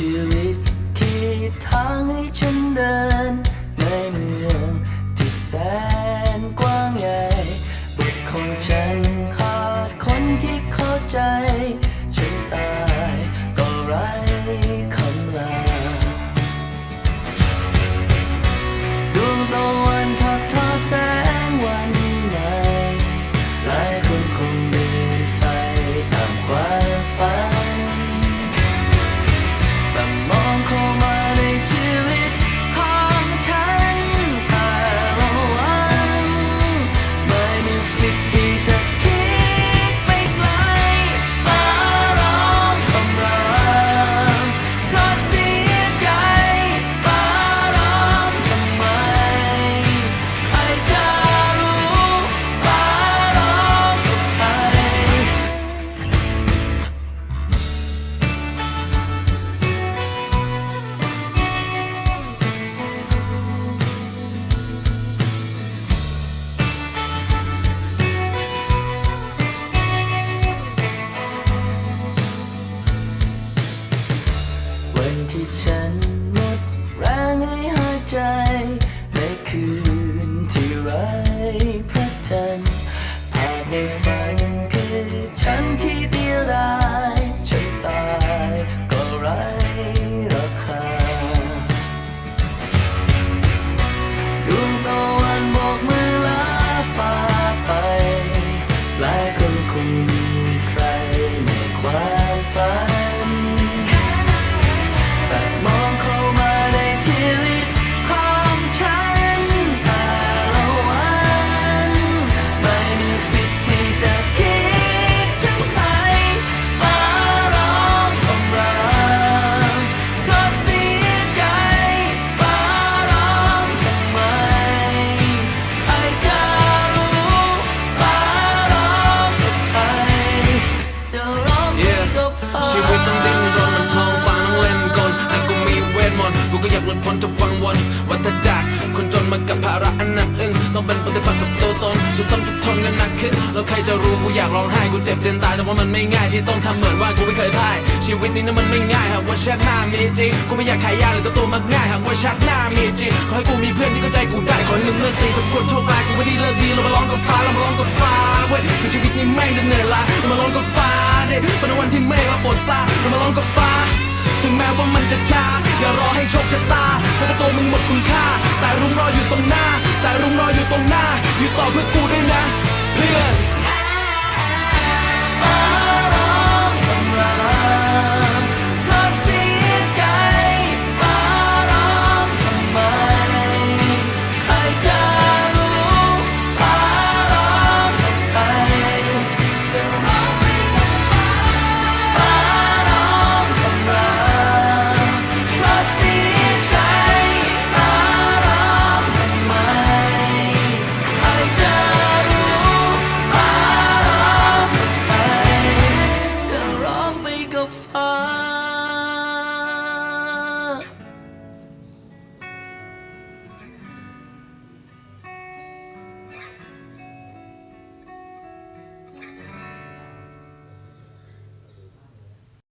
you ที่ฉันหมดแรงให้หายใจ ในคืนที่ไร้พระจันทร์าพในฝัน ถ้าจากรคนจนมากับภาระอันหนักอึ้งต้องเป็นปฏิบัติกับตัวตนจุดต้องทุกทนกันหนักขึ้นแล้วใครจะรู้กูอยากร้องไห้กูเจ็บเจนตายแต่ว่ามันไม่ง่ายที่ต้องทำเหมือนว่ากูไม่เคยพ่ายชีวิตนี้นั้นมันไม่ง่ายหากว่าชาติหน้ามีจริงกูไม่อยากขายยาหรือตัวตัวมักง่ายหากว่าชาติหน้ามีจริงขอให้กูมีเพื่อนที่เข้าใจกูได้ขอให้มึงเลิกตีทุกคนโชคร้ายกูไม่ได้เลิกดีเรามาร้องกับฟ้าเรามาร้องกับฟ้าเว้ยชีวิตนี้แม่งจะเหนื่อยล้าเรามาร้องกับฟ้าเด็เป็นวันที่เมฆและฝนซาเรามาร้องกับฟ้า ถึงแม้ว่ามันจะช้าอย่ารอให้โชค คุณค่า สายรุ้งรออยู่ตรงหน้า สายรุ้งรออยู่ตรงหน้า อยู่ต่อเพื่อกูด้วย far.